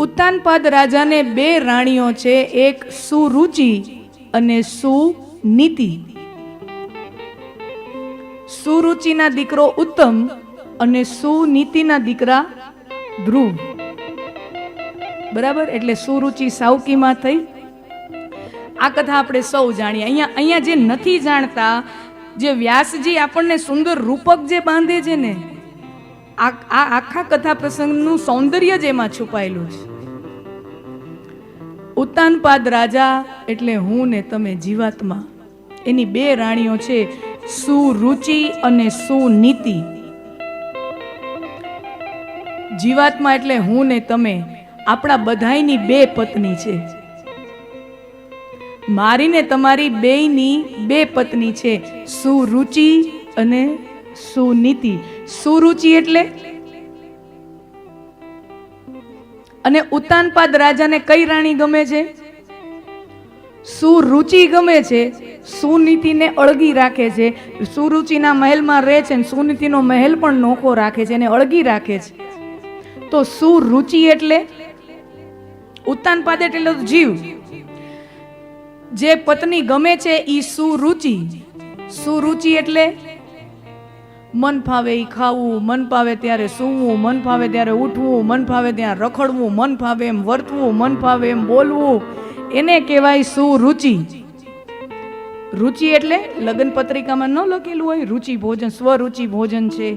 ઉત્તાનપાદ રાજાને બે રાણીઓ છે, એક સુરુચિ અને સુનીતિ. સુરુચિના દીકરો ઉત્તમ અને સુનીતિના દીકરા ધ્રુવ. બરાબર? એટલે સુરુચિ સાવકીમાં થઈ. આ કથા આપણે સૌ જાણીએ. અહીંયા અહીંયા જે નથી જાણતા, જે વ્યાસજી આપણને સુંદર રૂપક જે બાંધે છે ને આ આખા કથા પ્રસંગનું સૌંદર્ય જ એમાં છુપાયેલું છે. ઉત્તાનપાદ રાજા એટલે હું ને તમે જીવાત્મા. એની બે રાણીઓ છે, સુરુચિ અને સુનીતિ. જીવાત્મા એટલે હું ને તમે, આપણા બધાયની બે પત્ની છે. મારી ને તમારી બેયની બે પત્ની છે, સુરુચિ અને સુનીતિ, સુરુચિ એટલે? અને ઉત્તાનપાદ રાજાને કઈ રાણી ગમે છે? સુરુચિ ગમે છે, સુનીતિને અળગી રાખે છે. સુરુચિના મહેલમાં રહે છે અને સુનીતિનો મહેલ પણ નોખો રાખે છે અને અળગી રાખે છે. તો સુરુચિ એટલે? ઉત્તાનપાદ એટલે જીવ. જે પત્ની ગમે છે ઈ સુરુચિ. સુરુચિ એટલે? મન ફાવે એ ખાવું, મન ફાવે ત્યારે સૂવું, મન ફાવે ત્યારે ઉઠવું, મન ફાવે ત્યાં રખડવું, મન ફાવે એમ વર્તવું, મન ફાવે એમ બોલવું. એને કહેવાય સુરુચિ રુચિ? એટલે લગ્ન પત્રિકામાં ન લખેલું હોય, રુચિ ભોજન, સ્વરુચિ ભોજન છે.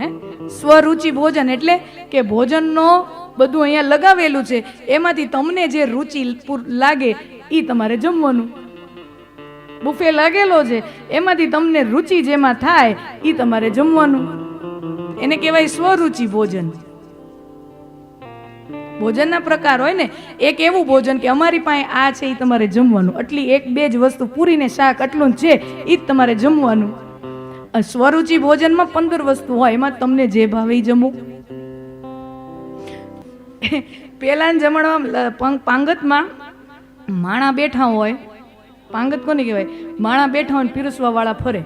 હે? સ્વરુચિ ભોજન એટલે કે ભોજનનો બધું અહીંયા લગાવેલું છે. એમાંથી તમને જે રુચિ લાગે એ તમારે જમવાનું. બુફે લાગેલો છે, એમાંથી તમને રુચિ જેમાં થાય એ તમારે જમવાનું. એને કહેવાય સ્વરુચિ ભોજન. ભોજનના પ્રકાર હોય ને, એક એવું ભોજન કે અમારી પાસે આ છે એ તમારે જમવાનું. આટલી એક બે જ વસ્તુ પૂરીને શાક આટલું છે એ જ તમારે જમવાનું. સ્વરુચિ ભોજનમાં પંદર વસ્તુ હોય, એમાં તમને જે ભાવે જમવું. પેલાના જમાનામાં પાંગતમાં માણા બેઠા હોય પાંગત કોને કહેવાય? માણા બેઠા હોય પીરસવા વાળા ફરે.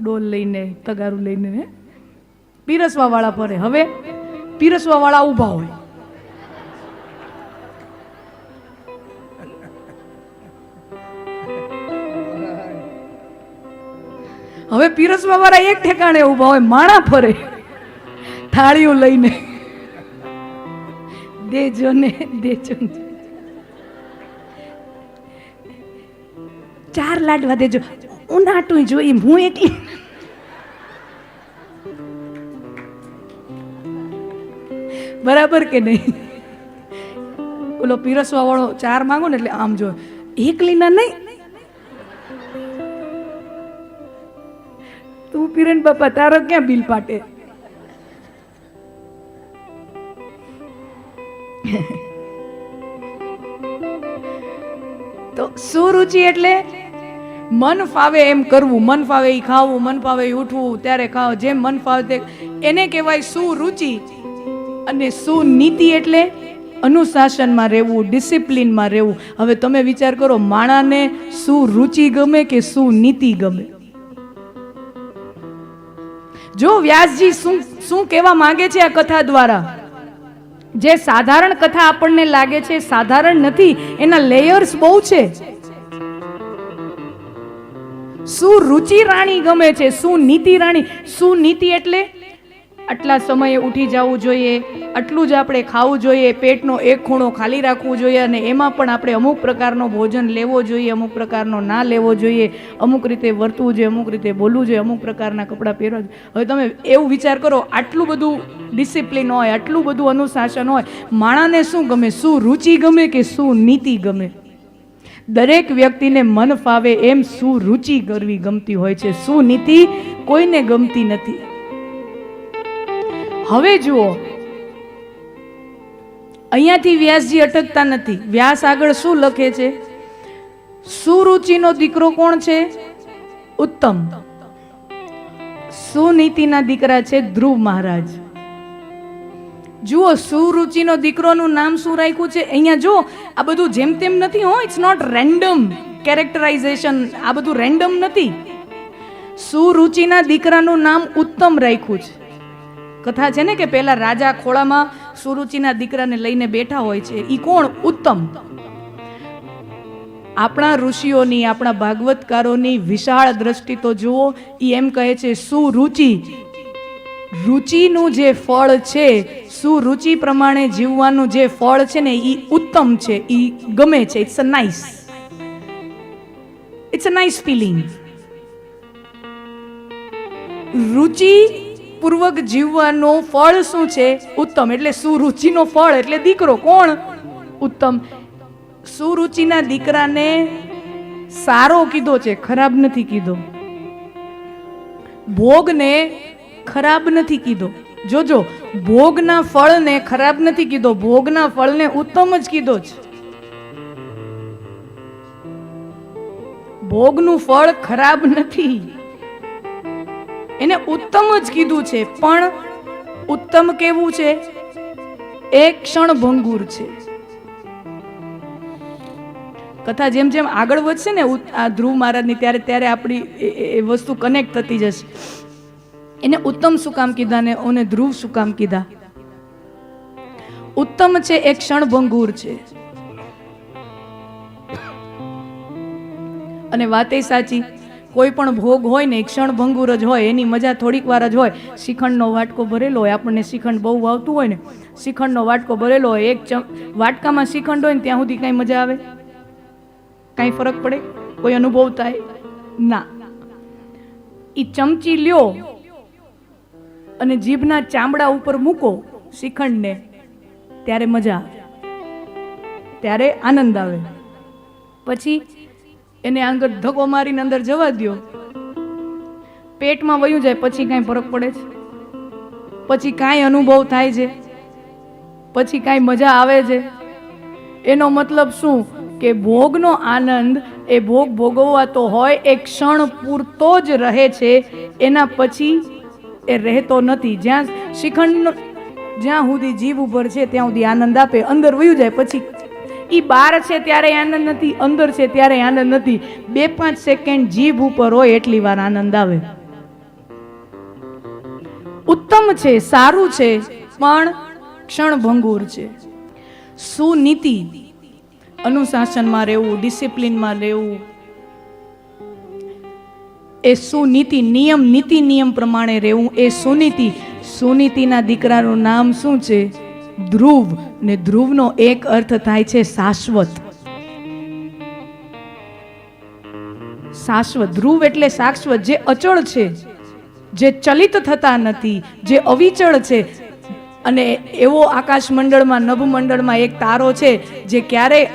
ડોલ લઈને, તગારું લઈને, હે? પીરસવા વાળા ફરે. હવે પીરસવા વાળા ઊભા હોય. હવે પીરસવા વાળા એક ઠેકાણે ઊભા હોય, માણા ફરે. થાળીઓ લઈને. દેજો ને દેજો. ચાર લાડવા દેજો. ઉનાટું જોઈ હું એટલી બરાબર કે નહીં? ઓલો પીરસવા વાળો ચાર માંગો ને એટલે આમ જો. એકલીના નહીં. તું પીરન બાપા, તારો ક્યાં બિલ પાટે? તો સુરુચિ એટલે? મન ફાવે એમ કરવું, મન ફાવે એ ખાવું, મન ફાવે એ ઉઠવું, ત્યારે ખાવ, જેમ મન ફાવે તે એને કહેવાય સુરુચિ. અને સુનીતિ એટલે અનુશાસનમાં રહેવું, ડિસિપ્લિનમાં રહેવું. હવે તમે વિચાર કરો, માણાને સુરુચિ ગમે કે સુનીતિ ગમે? જો વ્યાસજી શું શું કહેવા માંગે છે આ કથા દ્વારા? જે સાધારણ કથા આપણને લાગે છે, સાધારણ નથી, એના લેયર્સ બહુ છે. શું રુચિ રાણી ગમે છે? શું નીતિ રાણી? શું નીતિ એટલે? આટલા સમયે ઉઠી જવું જોઈએ. આટલું જ આપણે ખાવું જોઈએ. પેટનો એક ખૂણો ખાલી રાખવું જોઈએ અને એમાં પણ આપણે અમુક પ્રકારનો ભોજન લેવો જોઈએ, અમુક પ્રકારનો ના લેવો જોઈએ. અમુક રીતે વર્તવું જોઈએ અમુક રીતે બોલવું જોઈએ અમુક પ્રકારના કપડાં પહેરવા હવે તમે એવું વિચાર કરો, આટલું બધું ડિસિપ્લિન હોય, આટલું બધું અનુશાસન હોય, માણાને શું ગમે? શું રુચિ ગમે કે શું નીતિ ગમે? દરેક વ્યક્તિને મન ફાવે એમ શું રુચિ કરવી ગમતી હોય છે, શું નીતિ કોઈને ગમતી નથી. હવે જુઓ, અહીંયાથી વ્યાસજી અટકતા નથી. વ્યાસ આગળ શું લખે છે? સુરુચિનો દીકરો કોણ છે? ઉત્તમ. સુનીતિના દીકરા છે? ધ્રુવ મહારાજ. જુઓ સુરુચિનો દીકરોનું નામ શું રાખ્યું છે? અહીંયા જો આ બધું જેમ તેમ નથી, હો ઇટ્સ નોટ રેન્ડમ કેરેક્ટરાઇઝેશન આ બધું રેન્ડમ નથી. સુરુચિના દીકરાનું નામ ઉત્તમ રાખ્યું છે. કથા છે ને કે પહેલા રાજા ખોળામાં સુરુચિના દીકરાને લઈને બેઠા હોય છે એ કોણ? ઉત્તમ. આપણા ઋષિઓની, આપણા ભાગવતકારોની વિશાળ દ્રષ્ટિ તો જુઓ એ એમ કહે છે સુરુચિ રુચિનું જે ફળ છે સુરુચિ પ્રમાણે જીવવાનું જે ફળ છે ને એ ઉત્તમ છે એ ગમે છે it's a nice it's a nice feeling રુચિ પૂર્વક જીવવાનો ફળ શું છે? ઉત્તમ. એટલે સુરુચિનો ફળ? એટલે દીકરો કોણ? ઉત્તમ. સુરુચિના દીકરાને સારો કીધો છે? ખરાબ નથી કીધો. ભોગને ખરાબ નથી કીધો. જોજો, ભોગના ફળને ખરાબ નથી કીધો, ભોગના ફળને ઉત્તમ જ કીધો છે. ભોગનું ફળ ખરાબ નથી. એને ઉત્તમ જ કીધું છે, પણ ઉત્તમ કેવું છે? એ ક્ષણ ભંગુર છે. કથા જેમ જેમ આગળ વધશે ને આ ધ્રુવ મહારાજની ત્યારે ત્યારે આપણી એ- વસ્તુ કનેક્ટ થતી જશે. એને ઉત્તમ શું કામ કીધા ને ઓને ધ્રુવ શું કામ કીધા? ઉત્તમ છે એક ક્ષણ ભંગુર છે. અને વાતે સાચી, કોઈ પણ ભોગ હોય ને એ ક્ષણ ભંગુર જ હોય, એની મજા થોડીક વાર જ હોય. શ્રીખંડનો વાટકો ભરેલો હોય, આપણને શ્રીખંડ બહુ આવતું હોય ને શ્રીખંડનો વાટકો ભરેલો હોય, એક વાટકામાં શ્રીખંડ હોય ને ત્યાં સુધી કાંઈ મજા આવે? કાંઈ ફરક પડે? કોઈ અનુભવ થાય? ના. એ ચમચી લ્યો અને જીભના ચામડા ઉપર મૂકો શ્રીખંડને. ત્યારે મજા આવે. ત્યારે આનંદ આવે. પછી એને આગળ ધક્કો મારીને અંદર જવા દ્યો. પેટમાં વયું જાય, પછી કાંઈ ફરક પડે છે. પછી કાંઈ અનુભવ થાય છે. પછી કાંઈ મજા આવે છે. એનો મતલબ શું? કે ભોગનો આનંદ એ ભોગ ભોગવવા તો હોય, એ ક્ષણ પૂરતો જ રહે છે. એના પછી એ રહેતો નથી. જ્યાં શ્રીખંડ જ્યાં સુધી જીવ ઉપર છે, ત્યાં સુધી આનંદ આપે. અંદર વયું જાય, પછી એ બહાર છે ત્યારે આનંદ નથી, અંદર છે ત્યારે આનંદ નથી. બે પાંચ સેકન્ડ જીભ ઉપર હોય એટલી વાર આનંદ આવે. ઉત્તમ છે, સારું છે, પણ ક્ષણભંગુર છે. સુનીતિ. અનુશાસનમાં રહેવું, ડિસિપ્લિનમાં રહેવું એ સુનીતિ નિયમ, નીતિ નિયમ પ્રમાણે રહેવું. એ સુનીતિ, સુનીતિના દીકરાનું નામ શું છે? ધ્રુવ. ને ધ્રુવનો એક અર્થ થાય છે શાશ્વત. શાશ્વત. ધ્રુવ એટલે શાશ્વત. જે અચળ છે, જે ચલિત થતા નથી, જે અવિચળ છે. અને એવો આકાશ મંડળમાં નભ મંડળમાં એક તારો છે, જે ક્યારેય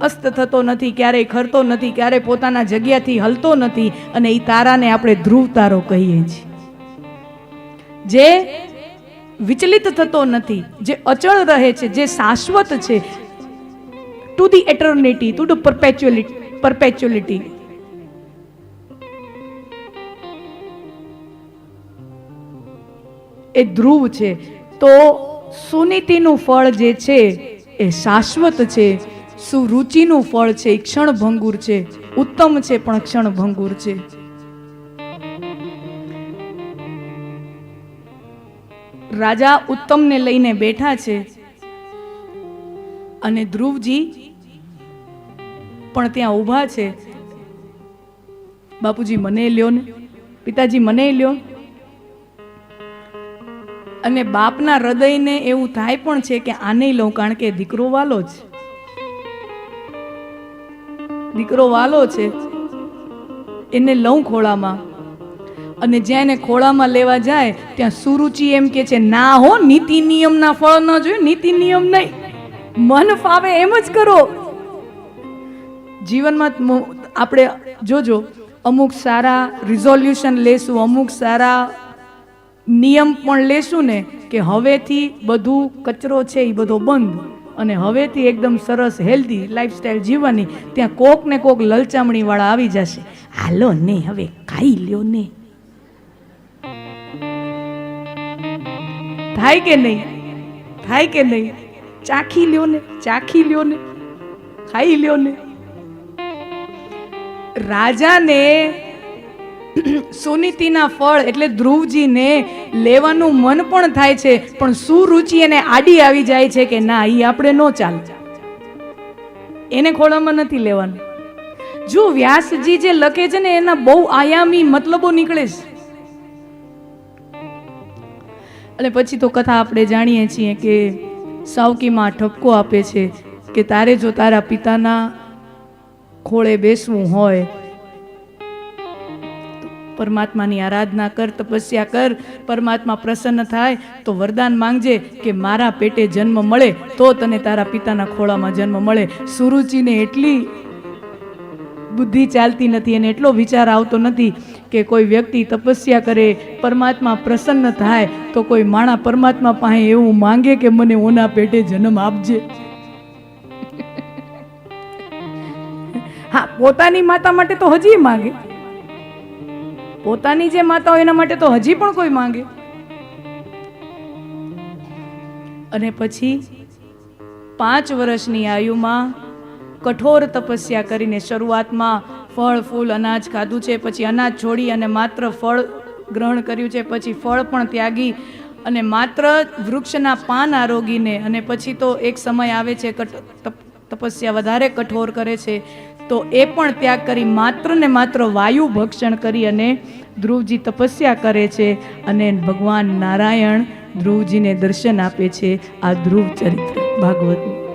અસ્ત થતો નથી, ક્યારેય ખરતો નથી, ક્યારેય પોતાના જગ્યાથી હલતો નથી અને એ તારાને આપણે ધ્રુવ તારો કહીએ છીએ. જે વિચલિત થતો નથી, જે અચળ રહે છે, જે શાશ્વત છે to the eternity to the perpetuality perpetuality એ ધ્રુવ છે, તો સુનીતિનું ફળ જે છે, એ શાશ્વત છે સુરુચિનું ફળ છે એ ક્ષણભંગુર છે. ઉત્તમ છે, પણ ક્ષણભંગુર છે. રાજા ઉત્તમને લઈને બેઠા છે અને ધ્રુવજી પણ ત્યાં ઊભા છે. બાપુજી, મને લ્યો ને. પિતાજી, મને લ્યો. અને બાપના હૃદયને એવું થાય પણ છે કે આને લઉં, કારણ કે દીકરો વાલો છે દીકરો વાલો છે, એને લઉં ખોળામાં. અને જ્યાં એને ખોળામાં લેવા જાય, ત્યાં સુરુચિ એમ કે છે, ના હો, નીતિ નિયમના ફળ ન જોઈએ, નીતિ નિયમ નહીં. મન ફાવે એમ જ કરો. જીવનમાં આપણે જોજો, અમુક સારા રિઝોલ્યુશન લેશું, અમુક સારા નિયમ પણ લેશું ને, કે હવેથી બધું કચરો છે એ બધો બંધ. અને હવેથી એકદમ સરસ હેલ્ધી લાઈફસ્ટાઈલ જીવવાની ત્યાં કોક ને કોક લલચામણીવાળા આવી જશે. હાલો ને, હવે ખાઈ લ્યો ને. થાય કે નહીં? થાય કે નહીં? ચાખી લ્યો ને, ચાખી લ્યો ને, ખાઈ લ્યો ને. રાજાને સુનીતિના ફળ એટલે ધ્રુવજીને લેવાનું મન પણ થાય છે, પણ સુરુચિ એને આડી આવી જાય છે કે ના એ આપણે ન ચાલ. એને ખોળામાં નથી લેવાનું. જો વ્યાસજી જે લખે છે ને, એના બહુ આયામી મતલબો નીકળે છે. અને પછી તો કથા આપણે જાણીએ છીએ કે સાવકીમાં ઠપકો આપે છે કે તારે જો તારા પિતાના ખોળે બેસવું હોય પરમાત્માની આરાધના કર, તપસ્યા કર, પરમાત્મા પ્રસન્ન થાય, તો વરદાન માંગજે કે મારા પેટે જન્મ મળે, તો તને તારા પિતાના ખોળામાં જન્મ મળે. સુરુચિને એટલી બુદ્ધિ ચાલતી નથી અને એટલો વિચાર આવતો નથી કે કોઈ વ્યક્તિ તપસ્યા કરે, પરમાત્મા પ્રસન્ન થાય, તો કોઈ માણા પરમાત્મા પાસે એવું માંગે કે મને ઓના પેટે જન્મ આપજે. હા, પોતાની માતા માટે તો હજી માંગે. પોતાની જે માતા હોય એના માટે તો હજી પણ કોઈ માંગે. અને પછી પાંચ વર્ષની આયુમાં કઠોર તપસ્યા કરીને શરૂઆતમાં ફળ, ફૂલ, અનાજ ખાધું છે, પછી અનાજ છોડી અને માત્ર ફળ ગ્રહણ કર્યું છે, પછી ફળ પણ ત્યાગી અને માત્ર વૃક્ષના પાન આરોગીને અને પછી તો એક સમય આવે છે તપસ્યા વધારે કઠોર કરે છે તો એ પણ ત્યાગ કરી માત્ર ને માત્ર વાયુ ભક્ષણ કરી અને ધ્રુવજી તપસ્યા કરે છે અને ભગવાન નારાયણ ધ્રુવજીને દર્શન આપે છે આ ધ્રુવ ચરિત્ર. ભાગવતનું